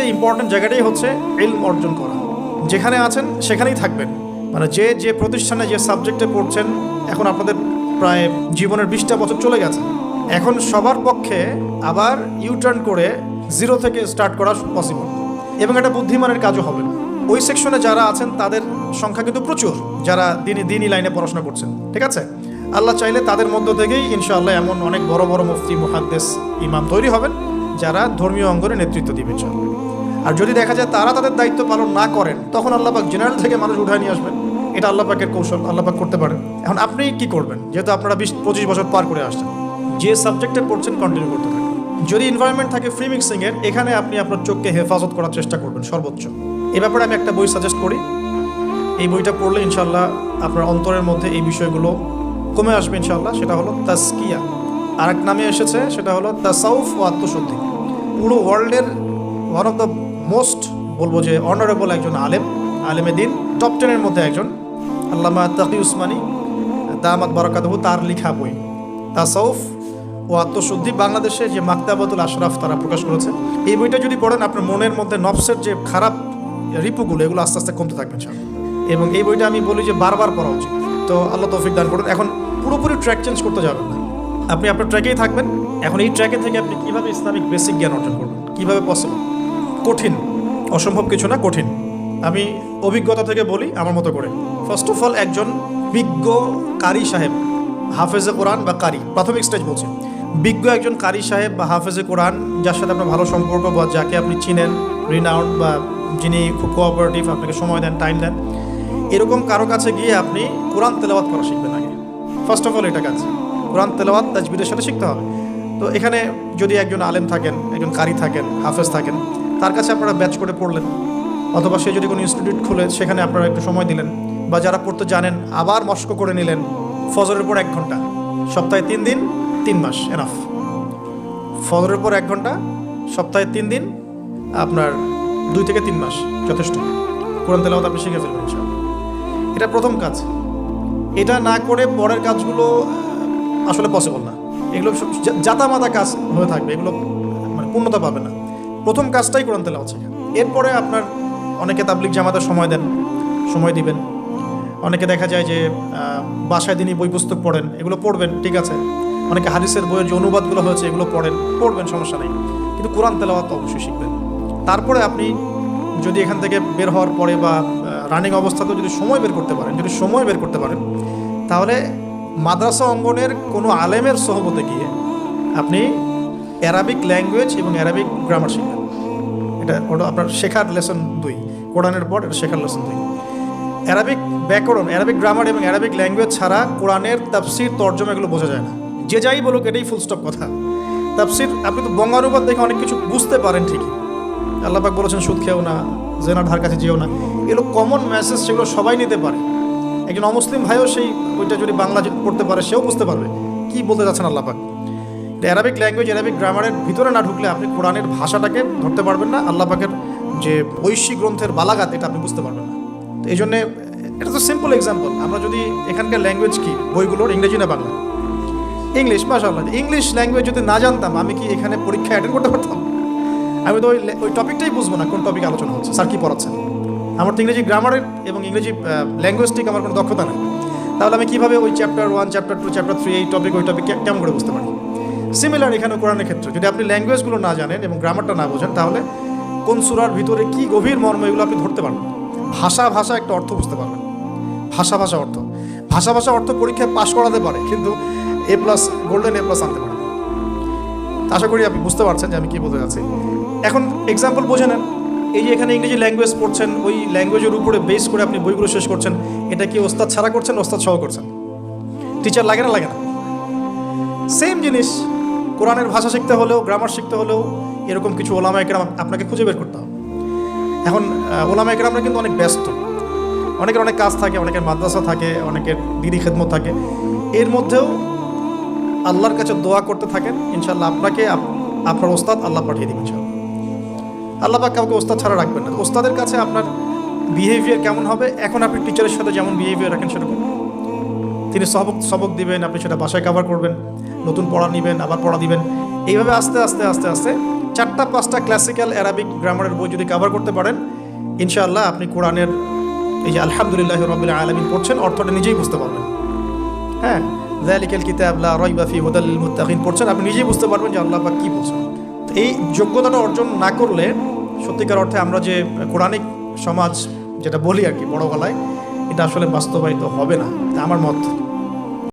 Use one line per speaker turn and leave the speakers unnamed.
সবচেয়ে ইম্পর্টেন্ট জায়গাটাই হচ্ছে ইলম অর্জন করা। যেখানে আছেন, সেখানেই থাকবেন। মানে যে যে প্রতিষ্ঠানে যে সাবজেক্টে পড়ছেন, এখন আপনাদের প্রায় জীবনের বিশটা বছর চলে গেছে। এখন সবার পক্ষে আবার ইউটার্ন করে জিরো থেকে স্টার্ট করা পসিবল এবং এটা বুদ্ধিমানের কাজও হবে। ওই সেকশনে যারা আছেন, তাদের সংখ্যা কিন্তু প্রচুর। যারা দিনই দিনই লাইনে পড়াশোনা করছেন। ঠিক আছে? আল্লাহ চাইলে তাদের মধ্য থেকেই ইনশাআল্লাহ এমন অনেক বড় বড় মুফতি, মুহাদ্দেস, ইমাম তৈরি হবেন। যারা ধর্মীয় অঙ্গনে নেতৃত্ব দিবে ইনশাআল্লাহ আর যদি দেখা যায় তারা তাদের দায়িত্ব পালন না করেন, তখন আল্লাপাক জেনারেল থেকে মানুষ উঠায় নিয়ে আসবেন। এটা আল্লাপাকের কৌশল আল্লাপাক করতে পারেন। এখন আপনি কি করবেন? যেহেতু আপনারা বিশ, পঁচিশ বছর পার করে আসছেন। যে সাবজেক্টে পড়ছেন কন্টিনিউ করতে থাকেন। যদি এনভায়রনমেন্ট থাকে ফ্রি মিক্সিংয়ের এখানে আপনি আপনার চোখকে হেফাজত করার চেষ্টা করবেন, সর্বোচ্চ। এ ব্যাপারে আমি একটা বই সাজেস্ট করি। এই বইটা পড়লে ইনশাল্লাহ আপনার অন্তরের মধ্যে এই বিষয়গুলো কমে আসবে ইনশাল্লাহ সেটা হলো তাস্কিয়া। আর এক নামে এসেছে, সেটা হলো তাসাউফ ও আত্মশুদ্ধি। পুরো ওয়ার্ল্ডের ওয়ান অফ দ্য মোস্ট বলব যে অনারেবল একজন আলেম, আলেমে দিন টপ টেনের মধ্যে একজন, আল্লামা তাকি উসমানী, দামাত বারাকাতহু, তার লেখা বই। তাসাউফ ও আত্মশুদ্ধি বাংলাদেশে যে মাকতাবাতুল আশরাফ তারা প্রকাশ করেছে, এই বইটা যদি পড়েন, আপনার মনের মধ্যে নফসের যে খারাপ রিপুগুলো, এগুলো আস্তে আস্তে কমতে থাকবে, ইনশাআল্লাহ। এবং এই বইটা আমি বলি যে বারবার পড়া উচিত। তো আল্লাহ তৌফিক দান করুন। এখন পুরোপুরি ট্র্যাক চেঞ্জ করতে যাবেন না। আপনি আপনার ট্র্যাকেই থাকবেন। এখন এই ট্র্যাকে থেকে আপনি কীভাবে ইসলামিক বেসিক জ্ঞান অর্জন করবেন? কীভাবে পসিবল কঠিন। অসম্ভব কিছু না, কঠিন। আমি অভিজ্ঞতা থেকে বলি আমার মতো করে। ফার্স্ট অফ অল একজন বিজ্ঞ কারি সাহেব, হাফেজে কোরআন বা কারি, প্রাথমিক স্টেজ বলছি। বিজ্ঞ একজন কারি সাহেব বা হাফেজে কোরআন, যার সাথে আপনার ভালো সম্পর্ক বা যাকে আপনি চিনেন রিনাউন্ড বা যিনি খুব কোঅপারেটিভ আপনাকে সময় দেন টাইম দেন, এরকম কারও কাছে গিয়ে আপনি কোরআন তেলাওয়াত করা শিখবেন আগে। ফার্স্ট অফ অল এটা কাজ। কোরআন তেলাওয়াত, তাজবিদের সাথে শিখতে হবে। তো এখানে যদি একজন আলেম থাকেন, একজন কারি থাকেন, হাফেজ থাকেন, তার কাছে আপনারা ব্যাচ করে পড়লেন, অথবা সে যদি কোনো ইনস্টিটিউট খুলে, সেখানে আপনারা একটু সময় দিলেন, বা যারা পড়তে জানেন, আবার মস্ক করে নিলেন, ফজরের পর এক ঘণ্টা, সপ্তাহে তিন দিন, তিন মাস এনাফ ফজরের পর এক ঘণ্টা, সপ্তাহে তিন দিন, আপনার দুই থেকে তিন মাস, যথেষ্ট। কোরআন তেলাওয়াত আপনি শিখে ফেলবেন এটা প্রথম কাজ। এটা না করে পরের কাজগুলো আসলে পসিবল না। এগুলো জাতামাতা কাজ হয়ে থাকবে, এগুলো মানে পূর্ণতা পাবে না। প্রথম কাজটাই কোরআন তেলাওয়াত শেখা। এরপরে আপনার অনেকে তাবলিক জামাতে সময় দেন, সময় দিবেন। অনেকে দেখা যায় যে বাসায় দিনই বই পুস্তক পড়েন, এগুলো পড়বেন, ঠিক আছে। অনেকে হাদিসের বইয়ের যে অনুবাদগুলো হয়েছে, এগুলো পড়েন, পড়বেন, সমস্যা নেই। কিন্তু কোরআন তেলাওয়াত অবশ্যই শিখবেন। তারপরে আপনি যদি এখান থেকে বের হওয়ার পরে বা রানিং অবস্থাতেও যদি সময় বের করতে পারেন, যদি সময় বের করতে পারেন, তাহলে মাদ্রাসা অঙ্গনের কোনো আলেমের সহবতে গিয়ে আপনি অ্যারাবিক ল্যাঙ্গুয়েজ এবং অ্যারাবিক গ্রামার শিখবেন এটা ওটা আপনার শেখার লেসন দুই, কোরআনের পর এটা শেখার লেসন দুই। অ্যারাবিক ব্যাকরণ অ্যারাবিক গ্রামার এবং অ্যারাবিক ল্যাঙ্গুয়েজ ছাড়া কোরআনের তাফসির, তর্জমা এগুলো বোঝা যায় না। যে যাই বলুক, এটাই ফুল স্টপ কথা। তাফসির, আপনি তো বঙ্গানুবাদ দেখে অনেক কিছু বুঝতে পারেন ঠিকই। আল্লাপাক বলেছেন, সুদ খেও না, জেনার ধার কাছে যেও না। এগুলো কমন মেসেজ সেগুলো সবাই নিতে পারে। একজন অমুসলিম ভাইও সেই ওইটা যদি বাংলা পড়তে পারে, সেও বুঝতে পারবে। কি বলতে যাচ্ছেন আল্লাপাক অ্যারাবিক ল্যাঙ্গুয়েজ অ্যারাবিক গ্রামারের ভিতরে না ঢুকলে আপনি কোরআনের ভাষাটাকে ধরতে পারবেন না। আল্লাপাকের যে ঐশী গ্রন্থের বালাগাত এটা আপনি বুঝতে পারবেন না। তো এই জন্যে এটা তো সিম্পল এক্সাম্পল আমরা যদি এখানকার ল্যাঙ্গুয়েজ কি? বইগুলোর ইংরেজি না বাংলা। ইংলিশ মাশাআল্লাহ। ইংলিশ ল্যাঙ্গুয়েজ যদি না জানতাম, আমি কি এখানে পরীক্ষা অ্যাটেন্ড করতে পারতাম? আমি তো ওই ওই টপিকটাই বুঝব না, কোন টপিক আলোচনা হচ্ছে, স্যার কি পড়াচ্ছেন? আমার তো ইংরেজি গ্রামারের এবং ইংরেজি ল্যাঙ্গুয়েজটিক আমার কোনো দক্ষতা নেই। তাহলে আমি কীভাবে ওই chapter one chapter two chapter three এই টপিক ওই টপিক কেমন করে বুঝতে পারি? সিমিলার এখানে কোরআনের ক্ষেত্রে, যদি আপনি ল্যাঙ্গুয়েজগুলো না জানেন এবং গ্রামারটা না বোঝেন, তাহলে কোন সুরার ভিতরে কী গভীর মর্ম এগুলো আপনি ধরতে পারবেন? ভাষা ভাষা একটা অর্থ বুঝতে পারবেন। ভাষা ভাষা অর্থ। ভাষা ভাষা অর্থ পরীক্ষায় পাশ করাতে পারে, কিন্তু A plus golden A plus আনতে পারে আশা করি আপনি বুঝতে পারছেন যে আমি কি বলতে যাচ্ছি। এখন এক্সাম্পল বোঝে নেন। এই যে এখানে ইংরেজি ল্যাঙ্গুয়েজ পড়ছেন, ওই ল্যাঙ্গুয়েজের উপরে বেস করে আপনি বইগুলো শেষ করছেন, এটা কি ওস্তাদ ছাড়া করছেন, ওস্তাদ সহ করছেন? টিচার লাগে না লাগে না? সেম জিনিস, কোরআনের ভাষা শিখতে হলেও গ্রামার শিখতে হলেও, এরকম কিছু ওলামা একরাম আপনাকে খুঁজে বের করতে হবে। এখন ওলামা একরামরা কিন্তু অনেক ব্যস্ত। অনেকের অনেক কাজ থাকে, অনেকের মাদ্রাসা থাকে, অনেকের দিদি খেদমত থাকে। এর মধ্যেও আল্লাহর কাছে দোয়া করতে থাকেন ইনশাল্লাহ আপনাকে আপনার ওস্তাদ আল্লাহ পাঠিয়ে দিবেন আল্লাহ পাক কাউকে ওস্তাদ ছাড়া রাখবেন না। ওস্তাদের কাছে আপনার বিহেভিয়ার কেমন হবে? এখন আপনি টিচারের সাথে যেমন বিহেভিয়ার রাখেন সেরকম তিনি সবক সবক দিবেন, আপনি সেটা বাসায় কভার করবেন, নতুন পড়া নেবেন, আবার পড়া দিবেন। এইভাবে আস্তে আস্তে আস্তে আস্তে চারটা, পাঁচটা ক্লাসিক্যাল অ্যারাবিক গ্রামারের বই যদি কভার করতে পারেন, ইনশাআল্লাহ আপনি কোরআনের এই যে আলহামদুলিল্লাহ রবিল আলমিন পড়ছেন, অর্থটা নিজেই বুঝতে পারবেন। হ্যাঁ? জালিকাল কিতাব লা রাইবা ফি হুদাল মুত্তাকিন পড়ছেন, আপনি নিজেই বুঝতে পারবেন যে আল্লাহ বা কি বলছেন। এই যোগ্যতাটা অর্জন না করলে, সত্যিকার অর্থে আমরা যে কোরআনিক সমাজ যেটা বলি আর কি বড় গলায়, এটা আসলে বাস্তবায়িত হবে না। আমার মত।